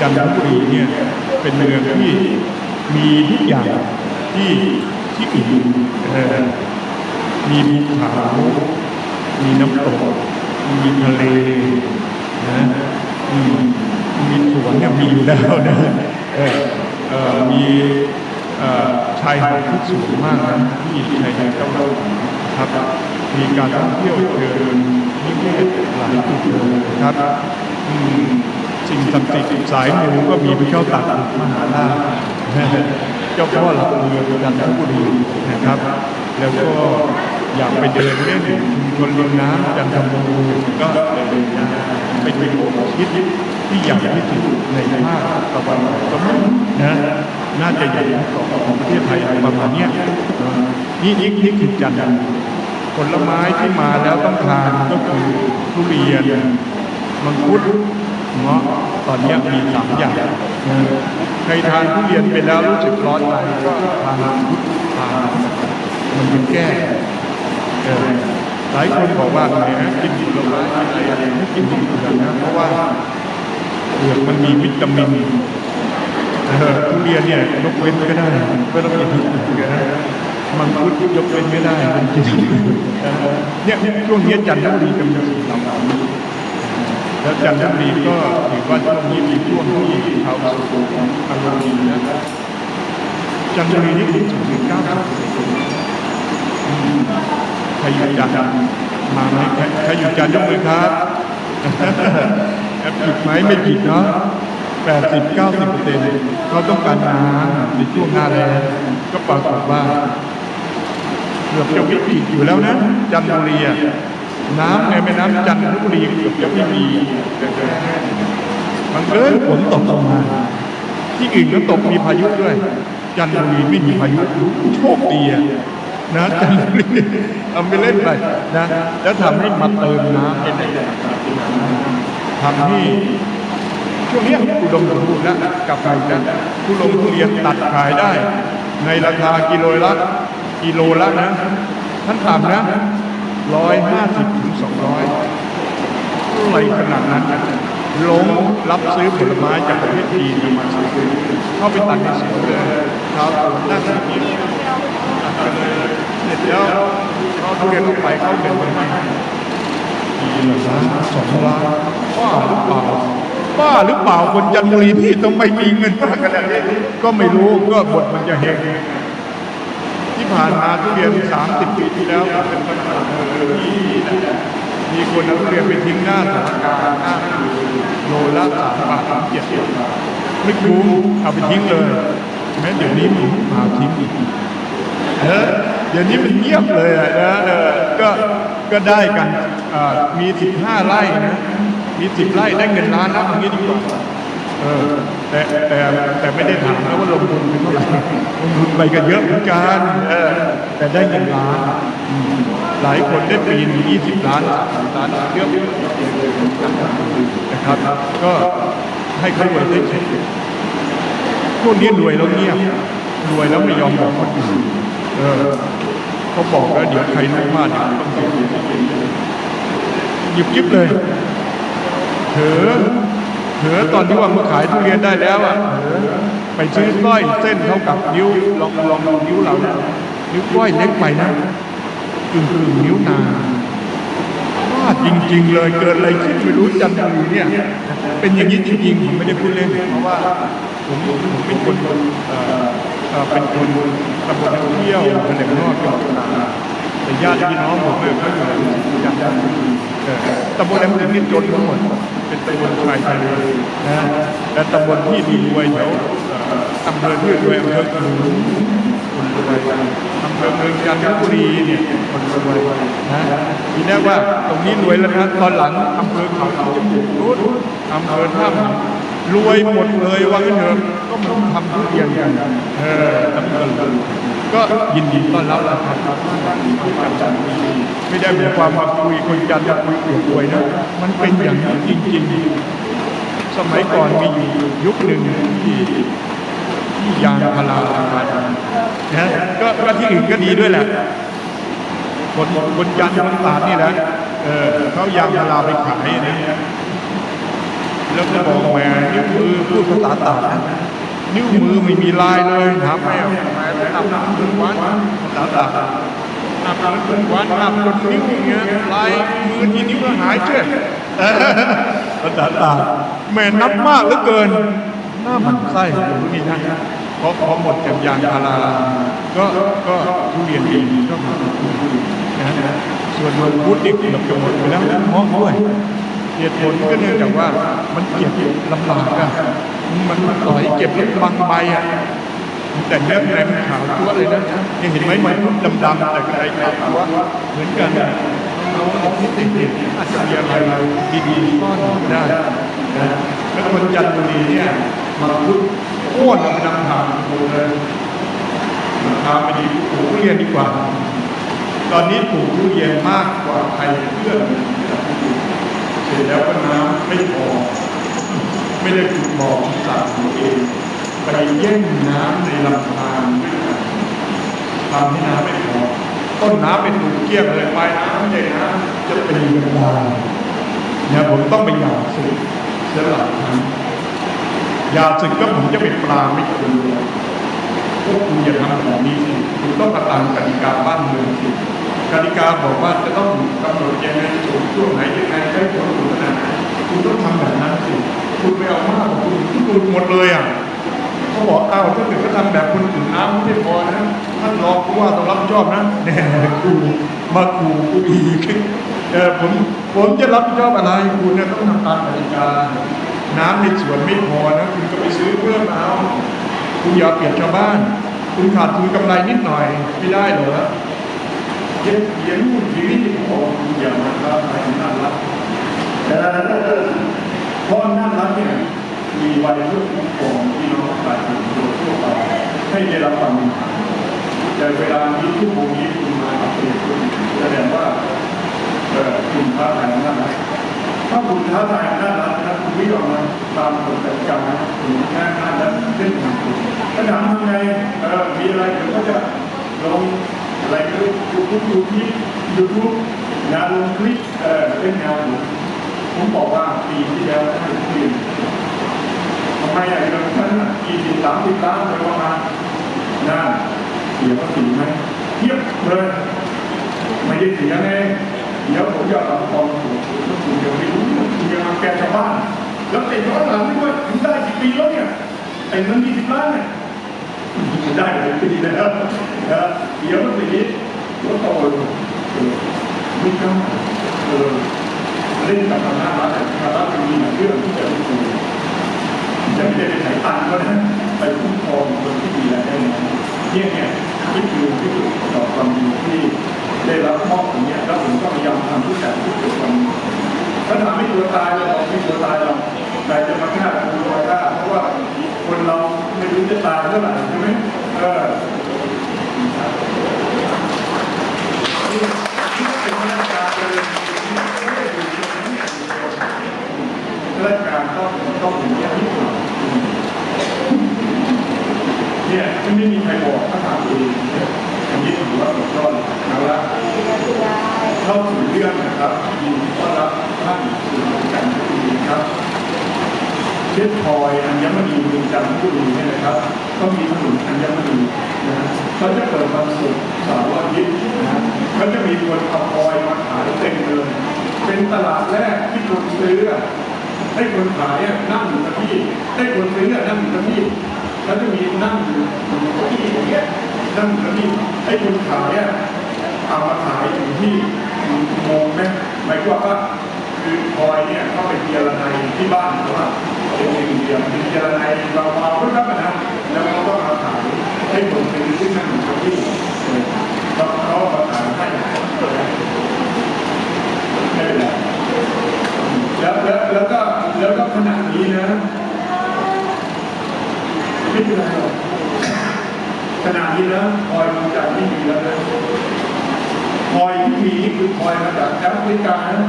จันทบุรีเนี่ยเป็นเมืองที่มีทุกอย่างที่ที่อื่นมีภูเขามีน้ำตกมีทะเลนะมีสวนเนี่ยมีอยู่แล้วนะมีชายหาดที่สวยมากนะที่ชายแดนเกาหลีครับ มีการท่องเที่ยวเชิงนิเวศหลายจุดเลยนะครับ อืม สิ่งศักดิ์สิทธิ์สายมูก็มีพระเจ้าตากมหาราชเจ้าพ่อหลักเมืองจันทบุรีนะครับ แล้วก็อยากไปเดินเล่นชุมชนริมน้ำจันทบุรีก็เดินไปเป็นโบสถ์คริดที่ใหญ่ที่สุดในภาคตะวันออกนะน่าจะใหญ่ที่สุดของประเทศไทยประมาณนี้นี่นี่นี่คือจันทรีผลไม้ที่มาแล้วต้องทานก็คือทุเรียนมังคุด เงาะตอนนี้มีสามอย่างใครทานทุเรียนไปแล้วรู้สึกร้อนในก็ทานมังคุดทานมันเป็นแก้เออหลายคนบอกว่าแหมกินผลไม้กินอะไรไม่กินเปลือกนะเพราะว่าเปลือกมันมีวิตามินเออทุเรียนเนี่ยยกเว้นก็ได้ไม่ต้องกินทุกเปลือกนะมังคุดยกเว้นไม่ได้มันกินทุกเปลือกเออเนี่ยช่วงนี้จันทบุรีจะมีสีเหล่านี้ แล้วจันทบุรีก็ถือว่าช่วงนี้มีช่วงที่ชาวสุโขทัยอารมณ์ดีนะจันทบุรีนี่ถึงถึงเก้าสิบใครอยู่จันมาไหมใครอยู่จันยกมือครับแอบผิดไหมไม่ผิดเนาะแปดสิบเก้าสิบเปอร์เซ็นต์เขาต้องการน้ำในช่วงหน้าแล้งก็ปรากฏว่าเกือบจะวิกฤตอยู่แล้วนะจันทบุรีอะ น้ำในแม่น้ำจันทบุรีเกือบจะไม่มีบังเอิญฝนตกลงมา ที่อื่นก็ตกมีพายุด้วย จันทบุรีไม่มีพายุโชคดีอะนะจันทบุรีเอาไปเล่นไปนะแล้วทำให้มาเติมน้ำทำให้ช่วงนี้ยอุดมสมบูรณ์แล้วกับไปนะทุลงทุเรียนตัดขายได้ ในราคากิโลละกิโลละนะท่านต่ำนะ ร้อยห้าสิบถึงสองร้อยอะไรขนาดนั้นหลงรับซื้อผลไม้จากประเทศจีนมาซื้อเข้าไปตัดในสวนเลยชาวสวนนั่งอย่างนี้ตัดไปเลยเสร็จแล้วเขาทุเรียนลงไปเขาเดินไปให้ทีละล้านสองล้านบ้าหรือเปล่าบ้าหรือเปล่าคนจันทบุรีพี่ทำไมมีเงินมากขนาดนี้ก็ไม่รู้ก็บทมันจะเฮง ที่ผ่านมาทุเรียน 30 ปีที่แล้วเป็นปัญหาที่มีคนเอาทุเรียนไปทิ้งหน้าสารกลารหน้าโลละสามบาทถึงเจ็ดบไม่คุ้มเอาไปทิ้งเลย แม้เดี๋ยวนี้มีหาทิ้งอีกเออเดี๋ยวนี้มันเงียบเลยนะเออก็ก็ได้กันมีสิบห้าไร่นะมีสิบไร่ได้เงินล้านนะอย่างนี้ดีกว่า เออแต่แต่แต่ไม่ได้ถามนะว่าลงทุนไปเท่าไหร่ลงทุนไปกันเยอะเหมือนกันเออแต่ได้เงินล้านอืมหลายคนได้ปีนยี่สิบล้าน30ล้านเยอะนะครับ ก็ให้เขารวยได้เฉยพวกนี้รวยแล้วเงียบรวยแล้วไม่ยอมบอกคนอื่นเออเขาบอกแล้วเดี๋ยวใครรู้มากเดี๋ยวต้องเสียหยิบยิบเลยเถอ เถอตอนที่ว่ามาขายทุเรียนได้แล้วอะไปซื้อสร้อยเส้นเท่ากับนิ้วลองลองดูนิ้วเรานะนิ้วก้อยเล็กไปนะกึ่งกึ่งนิ้วนางว่าจริง ๆ เลยเกิดอะไรขึ้นไม่รู้จันทบุรีเนี่ย เป็นอย่างนี้จริงๆผมไม่ได้พูดเล่นเพราะว่าผมผมเป็นคนเอ่อเป็นคนตำบลท่องเที่ยวแผนกนอกจังหวัดแต่ญาติพี่น้องผมเนี่ยเขาอยู่จันทบุรีเออตำบลแหลมสิงห์นี่จนทั้งหมด ตำบลชายทะเลนะและตำบลที่ดีรวยแถวเอ่ออำเภอที่รวยอำเภอขนุนคนรวยอำเภอเมืองจันทบุรีเนี่ยคนรวยนะทีแรกว่าตรงนี้รวยแล้วนะตอนหลังอำเภอเขาที่จมูกนู้นอำเภอท่ารวยหมดเลยว่างั้นเถอะก็มาทำทุเรียนกันเออทำกัน ก็ยินดีต้อนรับนะครับไม่ได้มายความว่าคุยคนจันทร์คุยเกี่ยวรวยนะมันเป็นอย่างนี้จริงๆ สมัยก่อนมีอยู่ยุคหนึ่งที่ที่ยางพาราราคาดีนะก็ก็ที่อื่นก็ดีด้วยแหละคนคนจันทร์คนตาดนี่นะเออเขายางพาราไปขายนะแล้วก็บอกแหม่นิ้วมือพูดภาษาต่างนะ นิ้วมือไม่มีลายเลยถามแม่แหม่ไปนับนับถึงวันภาษาต่างนับถึงวันนับจนนิ้วอย่างเงี้ยลายมือที่นิ้วหายเช่ภาษาต่างแม่นับมากเหลือเกินหน้ามันไส้อยู่นี่นะพอพอหมดจากยางพาราก็ก็ทุเรียนเองก็มานะส่วนมังคุดนี่เกือบจะหมดไปแล้วมองด้วยเหตุผลก็เนื่องจากว่ามันเก็บลำบากอะ มันต่อยเก็บแล้วบางใบอะแต่เนื้อในมันขาวตัวเลยนะยังเห็นไหมมันดำๆแต่ในขาวตัวเหมือนกันน้องๆที่ติดเนี่ยอาจจะมีอะไรดีๆซ่อนอยู่ได้นะแล้วคนจันทบุรีเนี่ยมาพุดโค่นเอานำทางหมดเลยทางไปดีปลูกทุเรียนดีกว่า ตอนนี้ปลูกทุเรียนมากกว่าใครเพื่อนเสร็จแล้วก็น้ำไม่พอ ไม่ได้ขุดบ่อสระตัวเอง ไปแย่งน้ำในลำธารทำให้น้ำไม่พอต้นน้ำเป็นตุ่เกลี้ยงเลยปลายน้ำไม่ใช่น้ำจะเป็นเวลาเนี่ยผมต้องไปหยาบสึกเสียหลายครั้งหยาบสึกก็ผมจะเป็นปลาไม่คุณพวกคุณอย่าทำแบบนี้สิคุณต้องมาตามกติกาบ้านเมืองสิกติกาบอกว่าจะต้องกำหนดยังไงสูงช่วงไหนยังไงได้ผลถึงขนาดไหนคุณต้องทำแบบนั้นสิ คุณไปเอามากคุณคุณดูหมดเลยอะเขาบอกอ้าวถ้าเกิดเขาทำแบบคนอื่นน้ำไม่ได้พอนะท่านรองผู้ว่าต้องรับผิดชอบนะแน่กูมากูกูอีกเออผมผมจะรับผิดชอบอะไรคุณเนี่ยต้องทำตามกติกาน้ำในสวนไม่พอนะคุณก็ไปซื้อเพิ่มเอาคุณอย่าเปรียบชาวบ้าน คุณขาดทุนกำไรนิดหน่อยไม่ได้เหรอเย็นเย็นชีวิตที่ผมบอกคุณอย่ามาทำอะไรน่ารักแต่ เพราะน่ารักเนี่ยมีวัยรุ่นผู้ปกครองพี่น้องประชาชนโดยทั่วไปให้ได้รับความเป็นธรรมแต่เวลานี้ทุกวงนี้คุณมาอัปเดตคุณแสดงว่าเออคุณท้าทายน่ารักถ้าคุณท้าทายน่ารักนะคุณไม่ยอมตามกฎกติกานะคุณแค่นั้นแล้วเล่นของคุณถ้าถามทำไงเออมีอะไรเดี๋ยวก็จะลงอะไรก็ยูทูบยูทูบยูทูบงานลงคลิปเออเล่นงาน ผมบอกว่าปีที่แล้วท่านปีทำไมอะเงินท่านกี่สิบสามสิบล้านไปประมาณนั่นเสียภาษีไหมเทียบเลยไม่ได้เสียไงเดี๋ยวผมจะรับรองคุณคุณยังไม่รู้คุณยังมาแก้ชาวบ้านแล้วติดย้อนหลังด้วยถึงได้กี่ปีแล้วเนี่ยไอ้เงินยี่สิบล้านเนี่ยได้เลยปีแล้วนะเดี๋ยวมันอย่างนี้รถโตเลยเออไม่กล้าเออ เล่นกับทางหน้าร้านแต่ทางร้านมันมีเรื่องที่จะไม่คุยจะไม่ได้ไปไถ่ตังค์ก็นะไปคุ้มครองคนที่ดีและได้นะเนี่ยเนี่ยนี่คือที่สุดต่อความดีที่ได้รับมอบอย่างเงี้ยแล้วผมก็พยายามทำทุกอย่างที่เกิดความถ้าทำไม่ตัวตายเราบอกไม่ตัวตายเราแต่จะมาฆ่ากันตัวฆ่าเพราะว่าคนเราไม่รู้จะตายเมื่อไหร่ใช่ไหมเออนี่นี่เป็นข้าราชการเลยไม่ได้อยู่ที่นี่ข้าราชการต้องต้องอย่างนี้ยที่สุด เนี่ยไม่มีใครบอกถ้าถามตัวเองเนี่ยอันนี้ถือว่าสุดยอดนะครับเข้าสู่เรื่องนะครับยินดีต้อนรับท่านสู่การพูดครับเช็ดพลอยอัญมณีเมืองจันทบุรีเนี่ยนะครับ ก็มีถนนอัญมณีนะเขาจะเปิดวันศุกร์เสาร์อาทิตย์นะเขาจะมีคนเอาพลอยมาขายเต็มเลยเป็นตลาดแรกที่คนซื้อให้คนขายนั่งอยู่กับที่ให้คนซื้อนั่งอยู่กับที่ เขาจะมีนั่งอยู่บนเก้าอี้อย่างเงี้ยนั่งอยู่กับที่ให้คนขายอะเอามาขายอยู่ที่งงไหมหมายความว่าคือพลอยเนี่ยเข้าไปเจรนายที่บ้านเขาว่าเป็นหนึ่งเดียวเป็นเจรนายเราเอาเพื่อรับประทานแล้วเขาก็มาขายให้คนเป็นที่นั่งอยู่ที่เราเขามาขายให้ไม่เป็นไรแล้วแล้วแล้วก็แล้วก็ขนาดนี้นะไม่เป็นไรหรอกข นี้นะพลอยมันจะไม่มีแล้วนะพลอยที่มีนี่คือพลอยมาจากแอฟริกานะ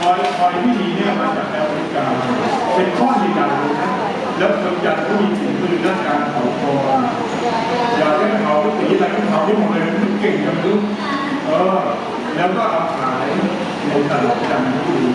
พลอยพลอยที่มีเนี่ยมาจากแอฟริกา เป็นก้อนใหญ่ๆเลยนะแล้วคนจันทร์ก็มีฝีมือด้านการเผาทองอะไรก็ทำให้หมดเลยมันเก่งจังเลยเออ แล้วก็เอาขายในตลาดจันทบุรี